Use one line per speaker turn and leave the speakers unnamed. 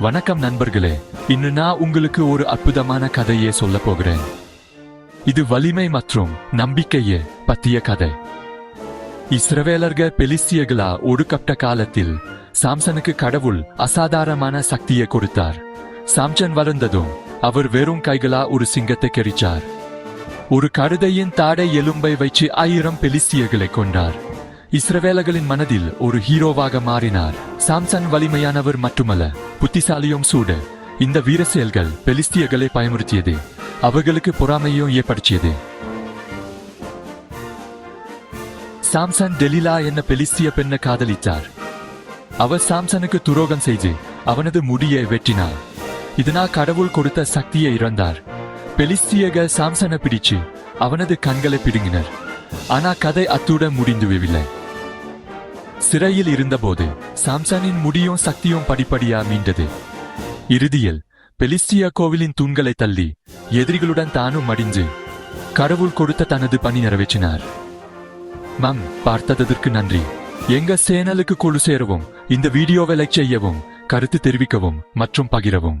வணக்கம் நண்பர்களே. இன்று நான் உங்களுக்கு ஒரு அற்புதமான கதையை சொல்ல போகிறேன். இது வலிமை மற்றும் நம்பிக்கையே பற்றிய கதை. இஸ்ரவேலர்கள் பெலிஸ்தியர்களா ஒடுக்கப்பட்ட காலத்தில் சாம்சனுக்கு கடவுள் அசாதாரணமான சக்தியை கொடுத்தார். சாம்சன் வளர்ந்ததும் அவர் வெறும் கைகளா ஒரு சிங்கத்தை கெரிச்சார். ஒரு கழுதையின் தாடை எலும்பை வைத்து ஆயிரம் பெலிஸ்தியர்களை கொண்டார் இஸ்ரவேலர்களின் மனதில் ஒரு ஹீரோவாக மாறினார். சாம்சன் வலிமையானவர் மட்டுமல்ல புத்திசாலியும் சூடு. இந்த வீர செயல்கள் பெலிஸ்தியர்களை பயமுறுத்தியது. அவர்களுக்கு பொறாமையும் ஏற்படுத்தியது. சாம்சன் டெலிலா என்ன பெலிஸ்திய பெண்ணை காதலித்தார். அவர் சாம்சனுக்கு துரோகம் செய்து அவனது முடியை வெட்டினார். இதனால் கடவுள் கொடுத்த சக்தியை இழந்தார் பெலிஸ்தியர்கள் சாம்சனை பிடிச்சு அவனது கண்களை பிடுங்கினர். ஆனா கதை அத்துடன் முடிந்துவிடவில்லை. சிறையில் இருந்தபோது சாம்சனின் முடியும் சக்தியும் படிப்படியா மீண்டது. இறுதியில் பெலிஸ்டியா கோவிலின் தூண்களை தள்ளி எதிரிகளுடன் தானும் மடிஞ்சு கடவுள் கொடுத்த தனது பணி நிறைவேற்றினார். மேம் பார்த்ததற்கு நன்றி. எங்க சேனலுக்கு குழு சேரவும் இந்த வீடியோவை லைக் செய்யவும் கருத்து தெரிவிக்கவும் மற்றும் பகிரவும்.